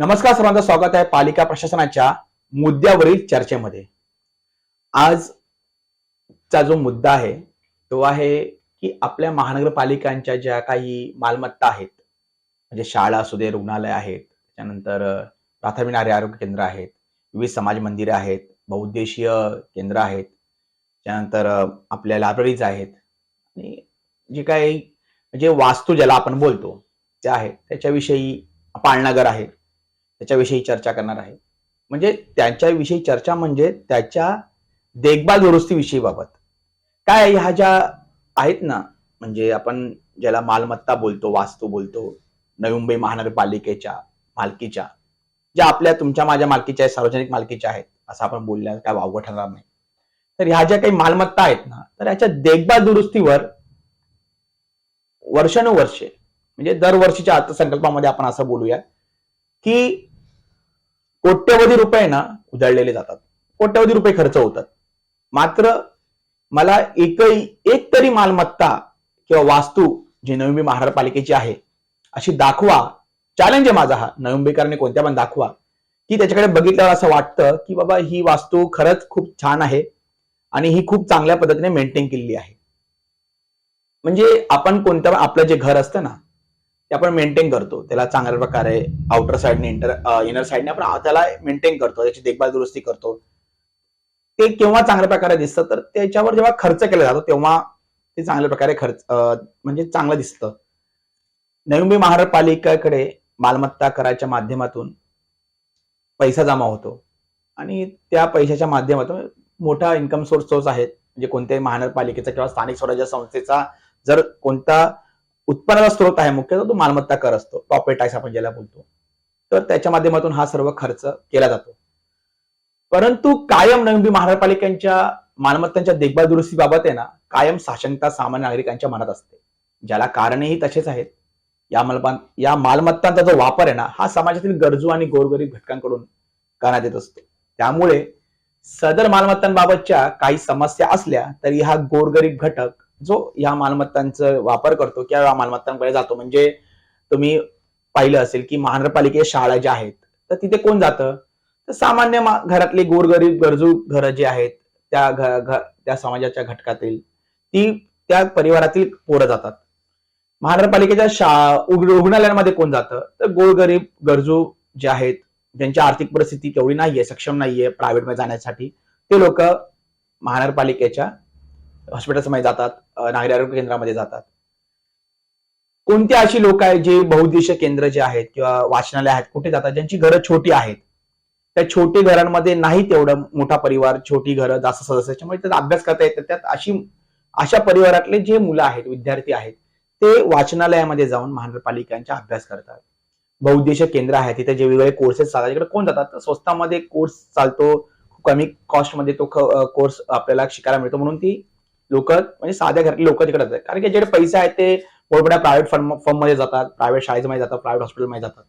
नमस्कार सर्वांचं स्वागत आहे पालिका प्रशासनाच्या मुद्द्यावरील चर्चेमध्ये. आजचा जो मुद्दा आहे तो आहे की आपल्या महानगरपालिकांच्या ज्या काही मालमत्ता आहेत म्हणजे शाळा असू दे रुग्णालय आहेत त्यानंतर प्राथमिक आरोग्य आरोग्य केंद्र आहेत विविध समाज मंदिरे आहेत बहुउद्देशीय केंद्र आहेत त्यानंतर आपल्या लायब्ररीज आहेत आणि जे काही म्हणजे वास्तू ज्याला आपण बोलतो त्या आहेत. त्याच्याविषयी पाळणागर आहे. त्याच्याविषयी चर्चा करणार आहे. म्हणजे त्यांच्याविषयी चर्चा म्हणजे त्याच्या देखभाल दुरुस्तीविषयी बाबत. काय ह्या ज्या आहेत ना म्हणजे आपण ज्याला मालमत्ता बोलतो वास्तू बोलतो नवी मुंबई महानगरपालिकेच्या मालकीच्या ज्या आपल्या तुमच्या माझ्या मालकीच्या आहेत सार्वजनिक मालकीच्या आहेत असं आपण बोलल्या काय वावगं ठरणार नाही. तर ह्या ज्या काही मालमत्ता आहेत ना तर ह्याच्या देखभाल दुरुस्तीवर वर्षानुवर्षे म्हणजे दरवर्षीच्या अर्थसंकल्पामध्ये आपण असं बोलूया की कोट्यवधी रुपये ना उधळलेले जातात. कोट्यवधी रुपये खर्च होतात. मात्र मला एकही एक तरी मालमत्ता किंवा वास्तू जी नवी महानगरपालिकेची आहे अशी दाखवा. चॅलेंज आहे माझा हा. नवी कोणत्या पण दाखवा. की त्याच्याकडे बघितल्यावर असं वाटतं की बाबा ही वास्तू खरंच खूप छान आहे आणि ही खूप चांगल्या पद्धतीने मेंटेन केलेली आहे. म्हणजे आपण कोणत्या आपलं जे घर असतं ना ते आपण मेंटेन करतो. त्याला चांगल्या प्रकारे आउटर साईडने इंटर इनर साईडने आपण त्याला मेंटेन करतो. त्याची देखभाल दुरुस्ती करतो. ते केव्हा चांगल्या प्रकारे दिसतं तर त्याच्यावर जेव्हा खर्च केला जातो तेव्हा ते चांगल्या प्रकारे खर्च म्हणजे चांगलं दिसतं. नवी मुंबई महानगरपालिकेकडे मालमत्ता कराच्या माध्यमातून पैसा जमा होतो. आणि त्या पैशाच्या माध्यमातून मोठा इन्कम सोर्स सोर्स आहेत. म्हणजे कोणत्याही महानगरपालिकेचा किंवा स्थानिक स्वराज्य संस्थेचा जर कोणता उत्पन्नाचा स्रोत आहे मुख्यतः तो मालमत्ता कर असतो. प्रॉपर्टी टॅक्स आपण ज्याला बोलतो. तर त्याच्या माध्यमातून हा सर्व खर्च केला जातो. परंतु कायम नवी महानगरपालिकांच्या मालमत्तांच्या देखभाल दुरुस्तीबाबत आहे ना कायम साशंकता सामान्य नागरिकांच्या मनात असते. ज्याला कारणेही तसेच आहेत. या मालमत्ता या मालमत्तांचा जो वापर आहे ना हा समाजातील गरजू आणि गोरगरीब घटकांकडून करण्यात येत असतो. त्यामुळे सदर मालमत्तांबाबतच्या काही समस्या असल्या तरी हा गोरगरीब घटक जो या मालमत्तांचा वापर करतो किंवा या मालमत्तांकडे जातो म्हणजे तुम्ही पाहिलं असेल की महानगरपालिकेच्या शाळा ज्या आहेत तर तिथे कोण जातं? तर सामान्य घरातले घरातली गोरगरीब गरजू घरं जी आहेत त्या घ- त्या समाजाच्या घटकातील ती त्या परिवारातील पोरं जातात. महानगरपालिकेच्या शा रुग्णालयांमध्ये कोण जातं? तर गोरगरीब गरजू जे आहेत ज्यांची आर्थिक परिस्थिती तेवढी नाहीये सक्षम नाहीये प्रायव्हेटमध्ये जाण्यासाठी ते लोक महानगरपालिकेच्या हॉस्पिटलमध्ये जातात नागरी आरोग्य केंद्रामध्ये जातात. कोणती अशी लोक आहेत जे बहुउद्देशीय केंद्र जे आहेत किंवा वाचनालय आहेत कुठे जातात ज्यांची घरं छोटी आहेत? त्या छोटी घरांमध्ये नाही तेवढं मोठा परिवार छोटी घरं जास्त सदस्याच्यामुळे त्याचा अभ्यास करता येतात त्यात अशी अशा परिवारातले जे मुलं आहेत विद्यार्थी आहेत ते वाचनालयामध्ये जाऊन महानगरपालिकांचा अभ्यास करतात. बहुउद्देशीय केंद्र आहे तिथे जे वेगवेगळे कोर्सेस चालतात. तिकडे कोण जातात? तर स्वस्तामध्ये कोर्स चालतो. खूप कमी कॉस्टमध्ये तो कोर्स आपल्याला शिकायला मिळतो. म्हणून ती लोक म्हणजे साध्या घरातले लोक तिकडे जातात. कारण की जे पैसे आहेत ते मोठमोठ्या प्रायव्हेट फर्म फर्ममध्ये जातात प्रायव्हेट शाळेमध्ये जातात प्रायव्हेट हॉस्पिटलमध्ये जातात.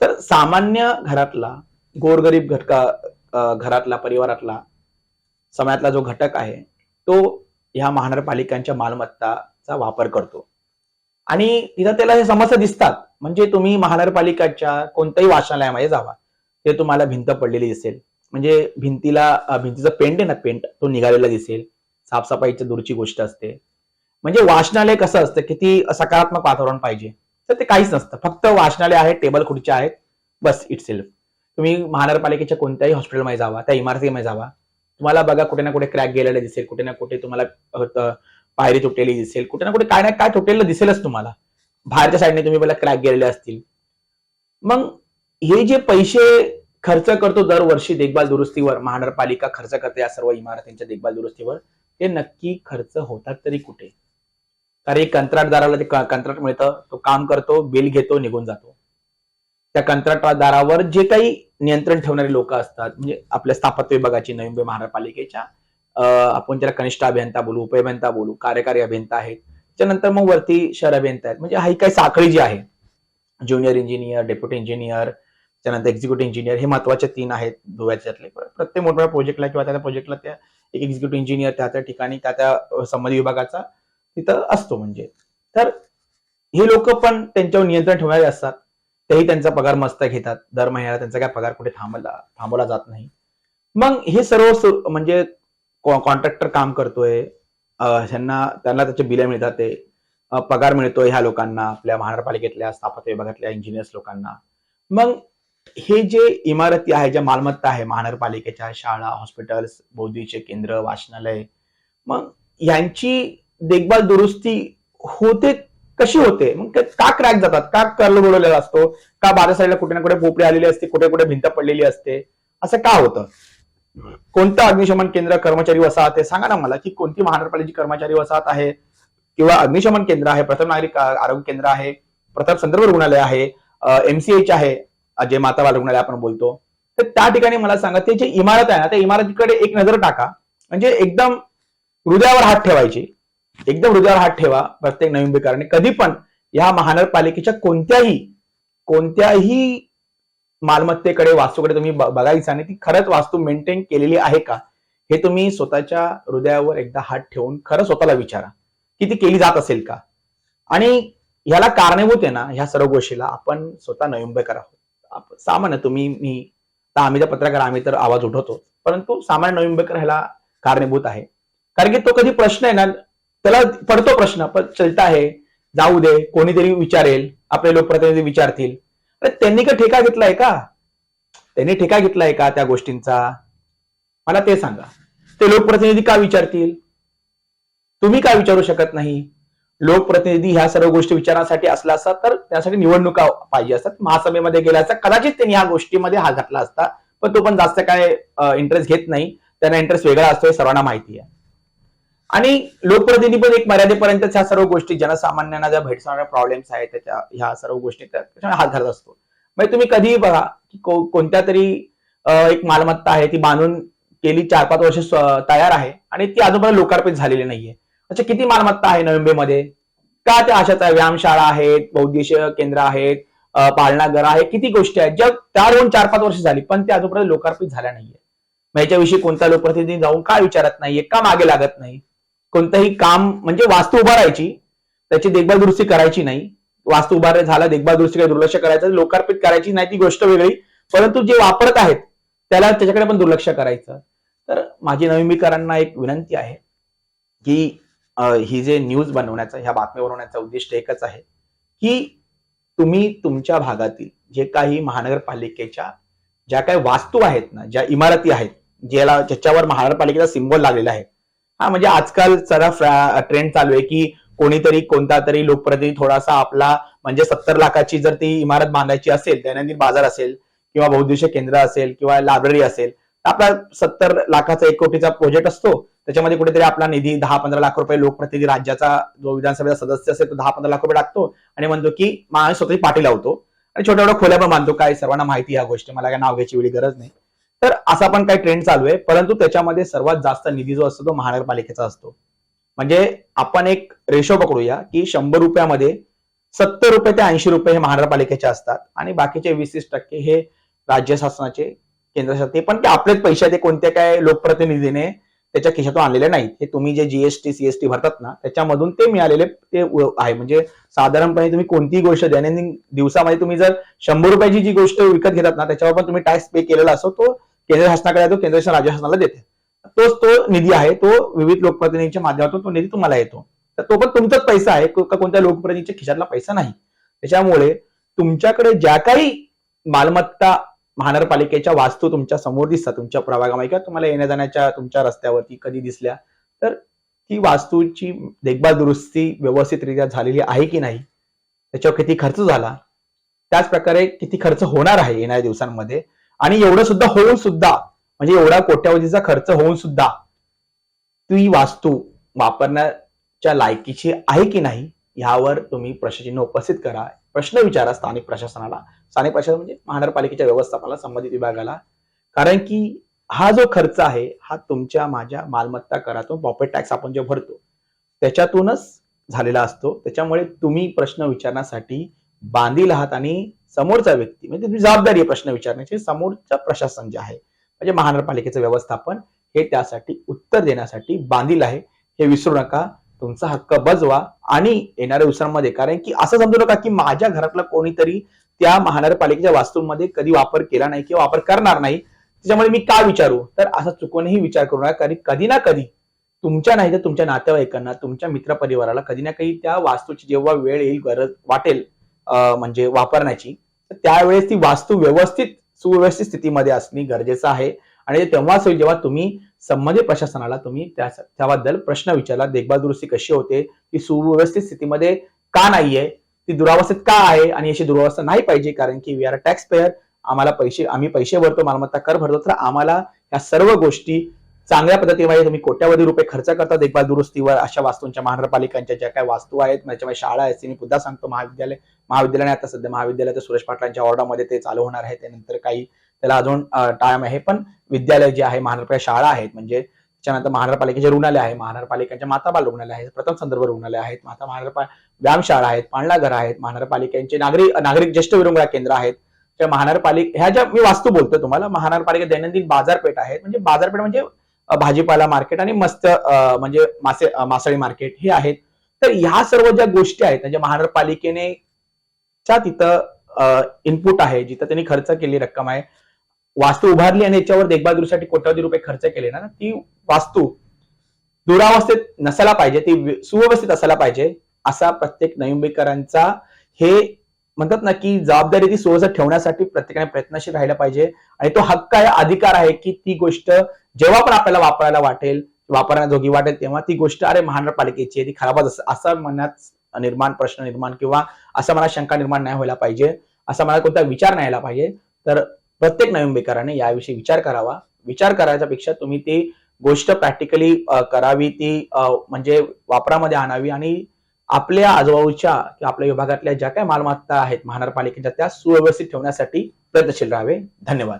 तर सामान्य घरातला गोरगरीब घटका घरातला परिवारातला समाजातला जो घटक आहे तो ह्या महानगरपालिकांच्या मालमत्ताचा वापर करतो. आणि तिथं त्याला हे समस्या दिसतात. म्हणजे तुम्ही महानगरपालिकाच्या कोणत्याही वाचनालयामध्ये जावा. ते तुम्हाला भिंत पडलेली दिसेल. म्हणजे भिंतीला भिंतीचं पेंट आहे ना पेंट तो निघालेला दिसेल. साफसफाईच्या दूरची गोष्ट असते. म्हणजे वाचनालय कसं असतं किती सकारात्मक वातावरण पाहिजे. तर ते काहीच नसतं. फक्त वाचनालय आहे टेबल खुर्च्या आहेत बस इट सेल्फ तुम्ही महानगरपालिकेच्या कोणत्याही हॉस्पिटलमध्ये जावा त्या इमारतीमध्ये जावा. तुम्हाला बघा कुठे ना कुठे क्रॅक गेलेला दिसेल कुठे ना कुठे तुम्हाला पायरी तुटलेली दिसेल कुठे ना कुठे काय ना काय तुटलेलं दिसेलच तुम्हाला. बाहेरच्या साईडने तुम्ही मला क्रॅक गेलेले असतील. मग हे जे पैसे खर्च करतो दरवर्षी देखभाल दुरुस्तीवर महानगरपालिका खर्च करते या सर्व इमारतींच्या देखभाल दुरुस्तीवर ते नक्की खर्च होतात तरी कुठे? कारण कंत्राटदाराला जे कंत्राट मिळतं तो काम करतो बिल घेतो निघून जातो. त्या कंत्राटदारावर जे काही नियंत्रण ठेवणारे लोक असतात म्हणजे आपल्या स्थापत्य विभागाची नवी मुंबई महानगरपालिकेच्या आपण त्याला कनिष्ठ अभियंता बोलू उपअभियंता बोलू कार्यकारी अभियंता आहेत त्यानंतर मग वरती शहर अभियंता आहेत. म्हणजे ही काही साखळी जी आहे. ज्युनियर इंजिनियर डेप्युटी इंजिनियर त्यानंतर एक्झिक्युटिव्ह इंजिनियर हे महत्त्वाचे तीन आहेत धुव्याच्यातले. प्रत्येक मोठ्या प्रोजेक्टला किंवा त्या प्रोजेक्टला त्या एक एक्झिक्युटिव्ह इंजिनियर त्या त्या ठिकाणी त्या त्या संबंधित विभागाचा तिथं असतो म्हणजे. तर हे लोक पण त्यांच्यावर नियंत्रण ठेवणारे असतात. तेही त्यांचा पगार मस्त घेतात. दर महिन्याला त्यांचा काय पगार कुठे थांबला थांबवला जात नाही. मग हे सर्व म्हणजे कॉन्ट्रॅक्टर काम करतोय. त्यांना त्यांना त्याचे बिले मिळतात ते. पगार मिळतोय ह्या लोकांना आपल्या महानगरपालिकेतल्या स्थापत्य विभागातल्या इंजिनियर्स लोकांना. मग हे जे इमारती आहे ज्या मालमत्ता आहे महानगरपालिकेच्या शाळा हॉस्पिटल्स बौद्धिकचे केंद्र वाचनालय मग यांची देखभाल दुरुस्ती होते कशी होते? मग का क्रॅक जातात. का कर्ल बुडवलेला असतो. का बारा साईडला कुठे ना कुठे पोपडे आलेली असते कुठे कुठे भिंत पडलेली असते. असं का होतं? कोणतं अग्निशमन केंद्र कर्मचारी वसाहत आहे? सांगा ना मला की कोणती महानगरपालिकेची कर्मचारी वसाहत आहे? किंवा अग्निशमन केंद्र आहे प्रथम नागरिक आरोग्य केंद्र आहे प्रथम संदर्भ रुग्णालय आहे एमसीएच आहे जे माता बाल रुग्णालय आपण बोलतो. तर त्या ठिकाणी मला सांगा ते जे इमारत आहे ना त्या इमारतीकडे एक नजर टाका. म्हणजे एकदम हृदयावर हात ठेवायची. एकदम हृदयावर हात ठेवा प्रत्येक नवीन कधी पण या महानगरपालिकेच्या कोणत्याही कोणत्याही मालमत्तेकडे वास्तूकडे तुम्ही बघायचं आणि ती खरंच वास्तू मेंटेन केलेली आहे का? हे तुम्ही स्वतःच्या हृदयावर एकदा हात ठेवून खरं स्वतःला विचारा. की ती केली जात असेल का? आणि ह्याला कारणीभूत आहे ना ह्या सर्व गोष्टीला आपण स्वतः नवीन आहोत. सामान्य तुम्ही मी तर आम्ही तर पत्रकार आम्ही तर आवाज उठवतो. परंतु सामान्य नोव्हेंबरकर ह्याला कारणीभूत आहे. कारण की तो कधी प्रश्न आहे ना त्याला पडतो प्रश्न पण चलता आहे जाऊ दे कोणीतरी विचारेल आपले लोकप्रतिनिधी विचारतील. अरे त्यांनी का ठेका घेतलाय का? त्यांनी ठेका घेतलाय का त्या गोष्टींचा? मला ते सांगा. ते लोकप्रतिनिधी का विचारतील? तुम्ही का विचारू शकत नाही? लोकप्रतिनिधी ह्या सर्व गोष्टी विचारण्यासाठी असला असता तर त्यासाठी निवडणुका पाहिजे असतात. महासभेमध्ये गेल्या असता कदाचित त्यांनी ह्या गोष्टीमध्ये हात घातला असता पण तो पण जास्त काय इंटरेस्ट घेत नाही. त्यांना इंटरेस्ट वेगळा असतो हे सर्वांना माहिती आहे. आणि लोकप्रतिनिधी पण एक मर्यादेपर्यंतच ह्या सर्व गोष्टी जनसामान्यांना ज्या भेटसणाऱ्या प्रॉब्लेम्स आहेत त्याच्या ह्या सर्व गोष्टी त्याच्यामुळे हात घालत असतो. म्हणजे तुम्ही कधीही बघा की कोणत्या तरी एक मालमत्ता आहे ती बांधून गेली चार पाच वर्ष तयार आहे आणि ती अजूनपर्यंत लोकार्पित झालेली नाहीये. अच्छा किती मालमत्ता आहे नोव्हेंबरमध्ये? का त्या अशाच आहे व्यायामशाळा आहेत बौद्धिक केंद्र आहेत पाळणाघर आहे? किती गोष्टी आहेत? ज्या त्या दोन चार पाच वर्ष झाली पण त्या अजूनपर्यंत लोकार्पित झाल्या नाहीये. मग याच्याविषयी कोणता लोकप्रतिनिधी जाऊन का विचारत नाहीये का मागे लागत नाही? कोणतंही काम म्हणजे वास्तू उभारायची त्याची देखभाल दुरुस्ती करायची नाही. वास्तू उभार झाला देखभाल दुरुस्तीकडे दुर्लक्ष करायचं लोकार्पित करायची नाही ती गोष्ट वेगळी. परंतु जे वापरत आहेत त्याला त्याच्याकडे पण दुर्लक्ष करायचं. तर माझी नवीमीकरांना एक विनंती आहे की ही जे न्यूज बनवण्याचा ह्या बातम्या बनवण्याचा उद्दिष्ट एकच आहे की तुम्ही तुमच्या भागातील जे काही महानगरपालिकेच्या ज्या काही वास्तू आहेत ना ज्या इमारती आहेत ज्याला ज्याच्यावर महानगरपालिकेचा सिम्बॉल लागलेला आहे हा म्हणजे आजकाल जरा ट्रेंड चालू आहे की कोणीतरी कोणता तरी लोकप्रतिनिधी थोडासा आपला म्हणजे सत्तर लाखाची जर ती इमारत बांधायची असेल दैनंदिन बाजार असेल किंवा बौद्धिक केंद्र असेल किंवा लायब्ररी असेल तर आपला सत्तर लाखाचा एक कोटीचा प्रोजेक्ट असतो. त्याच्यामध्ये कुठेतरी आपला निधी दहा पंधरा लाख रुपये लोकप्रतिनिधी राज्याचा जो विधानसभेचा सदस्य असेल तो दहा पंधरा लाख रुपये टाकतो आणि म्हणतो की माझ्या स्वतःची पाठी लावतो. आणि छोट्या छोट्या खोल्या पण बांधतो. काय सर्वांना माहिती या गोष्टी. मला काय नाव घ्यायची वेळी गरज नाही. तर असा पण काही ट्रेंड चालू आहे. परंतु त्याच्यामध्ये सर्वात जास्त निधी जो असतो तो महानगरपालिकेचा असतो. म्हणजे आपण एक रेशो पकडूया की शंभर रुपयामध्ये सत्तर रुपये ते ऐंशी रुपये हे महानगरपालिकेचे असतात. आणि बाकीचे वीस तीस टक्के हे राज्य शासनाचे केंद्र शासन ते पण ते आपलेच पैसे ते कोणत्या काय लोकप्रतिनिधीने त्याच्या खिशातून आणलेले नाहीत हे तुम्ही जे जीएसटी सीएसटी भरतात ना त्याच्यामधून ते मिळालेले ते आहे. म्हणजे साधारणपणे तुम्ही कोणतीही गोष्ट दैनंदिन दिवसामध्ये तुम्ही जर शंभर रुपयाची जी गोष्ट विकत घेतात ना त्याच्यावर पण तुम्ही टॅक्स पे केलेला असतो तो केंद्र शासनाकडे येतो केंद्र शासन राज्य शासनाला देते. तोच तो निधी आहे तो विविध लोकप्रतिनिधींच्या माध्यमातून तो निधी तुम्हाला येतो. तर तो पण तुमचाच पैसा आहे का कोणत्या लोकप्रतिनिधीच्या खिशातला पैसा नाही. त्याच्यामुळे तुमच्याकडे ज्या काही मालमत्ता महानगरपालिकेच्या वास्तू तुमच्यासमोर दिसतात तुमच्या प्रभागामध्ये. किंवा तुम्हाला येण्या जाण्याच्या तुमच्या रस्त्यावरती कधी दिसल्या तर ती वास्तूची देखभाल दुरुस्ती व्यवस्थितरित्या झालेली आहे की नाही त्याच्यावर किती खर्च झाला त्याच प्रकारे किती खर्च होणार आहे येणाऱ्या दिवसांमध्ये आणि एवढं सुद्धा होऊन सुद्धा म्हणजे एवढा कोट्यावधीचा खर्च होऊन सुद्धा ती वास्तू वापरण्याच्या लायकीची आहे की नाही ह्यावर तुम्ही प्रश्नचिन्ह उपस्थित करा. प्रश्न विचारा स्थानिक प्रशासनाला. स्थानिक प्रशासन म्हणजे महानगरपालिकेच्या व्यवस्थापनाला संबंधित विभागाला. कारण की हा जो खर्च आहे हा तुमच्या माझ्या मालमत्ता करातून प्रॉपर्टी टॅक्स आपण जे भरतो त्याच्यातूनच झालेला असतो. त्याच्यामुळे तुम्ही प्रश्न विचारण्यासाठी बांधील आहात आणि समोरचा व्यक्ती म्हणजे तुमची जबाबदारी आहे प्रश्न विचारण्याची. समोरचं प्रशासन जे आहे म्हणजे महानगरपालिकेचं व्यवस्थापन हे त्यासाठी उत्तर देण्यासाठी बांधील आहे. हे विसरू नका. तुमचा हक्क बजवा आणि येणाऱ्या दिवसांमध्ये कारण की असं समजू नका की माझ्या घरातलं कोणीतरी त्या महानगरपालिकेच्या वास्तूंमध्ये कधी वापर केला नाही किंवा वापर करणार नाही. त्याच्यामुळे मी का विचारू? तर असा चुकूनही विचार करू नका कारण कधी ना कधी तुमच्या नाही तर तुमच्या नातेवाईकांना तुमच्या मित्रपरिवाराला कधी ना कधी त्या वास्तूची जेव्हा वेळ येईल गरज वाटेल म्हणजे वापरण्याची तर त्यावेळेस ती वास्तू व्यवस्थित सुव्यवस्थित स्थितीमध्ये असणे गरजेचं आहे. आणि तेव्हाच होईल जेव्हा तुम्ही संबंधित प्रशासनाला तुम्ही त्याबद्दल प्रश्न विचारला. देखभाल दुरुस्ती कशी होते? ती सुव्यवस्थित स्थितीमध्ये का नाहीये? ती दुरावस्थेत का आहे? आणि अशी दुरावस्था नाही पाहिजे कारण की वी आर टॅक्स पेअर आम्हाला पैसे आम्ही पैसे भरतो मालमत्ता कर भरतो. तर आम्हाला या सर्व गोष्टी चांगल्या पद्धतीमध्ये तुम्ही कोट्यावधी रुपये खर्च करता देखभाल दुरुस्तीवर. अशा वास्तूंच्या महानगरपालिकांच्या ज्या काही वास्तू आहेत त्याच्यामध्ये शाळा आहेत. मी पुन्हा सांगतो महाविद्यालय महाविद्यालयाने आता सध्या महाविद्यालयात सुरेश पाटलांच्या ऑर्डरमध्ये ते चालू होणार आहे. त्यानंतर काही त्याला अजून टाइम आहे. पण विद्यालय जे आहे महानगरपालिका शाळा आहेत म्हणजे त्याच्यानंतर महानगरपालिकेचे रुग्णालय आहे महानगरपालिकेच्या माताबाल रुग्णालय आहेत प्रथम संदर्भ रुग्णालय आहेत माता महानगरपालिका व्यायामशाळा आहेत पाळणा घर आहेत महानगरपालिकेचे नागरिक नागरिक ज्येष्ठ विरंगुळा केंद्र आहेत. त्या महानगरपालिका ह्या ज्या मी वास्तू बोलतोय तुम्हाला महानगरपालिका दैनंदिन बाजारपेठ आहेत. म्हणजे बाजारपेठ म्हणजे भाजीपाला मार्केट आणि मस्त म्हणजे मासे मासळी मार्केट हे आहेत. तर ह्या सर्व ज्या गोष्टी आहेत म्हणजे महानगरपालिकेने च्या तिथं इनपुट आहे जिथं त्यांनी खर्च केली रक्कम आहे. वास्तू उभारली आणि याच्यावर देखभाल दुरुस्तीसाठी कोट्यावधी रुपये खर्च केले ना ती वास्तू दुरावस्थेत नसायला पाहिजे ती सुव्यवस्थित असायला पाहिजे असा प्रत्येक नैमिकरांचा हे म्हणतात ना की जबाबदारी ती सुव्यवस्थित ठेवण्यासाठी प्रत्येकाने प्रयत्नशील राहिला पाहिजे. आणि तो हक्क आहे अधिकार आहे की ती गोष्ट जेव्हा पण आपल्याला वापरायला वाटेल वापरण्याजोगी वाटेल तेव्हा ती गोष्ट अरे महानगरपालिकेची आहे ती खराबच असं असं मनात निर्माण प्रश्न निर्माण किंवा असं मला शंका निर्माण नाही व्हायला पाहिजे असा मला कोणता विचार नाही यायला पाहिजे. तर प्रत्येक नवीन बेकाराने याविषयी विचार करावा. विचार करायच्या पेक्षा तुम्ही ती गोष्ट प्रॅक्टिकली करावी ती म्हणजे वापरामध्ये आणावी आणि आपल्या आजूबाजूच्या किंवा आपल्या विभागातल्या ज्या काही मालमत्ता आहेत महानगरपालिकेच्या त्या सुव्यवस्थित ठेवण्यासाठी प्रयत्नशील राहावे. धन्यवाद.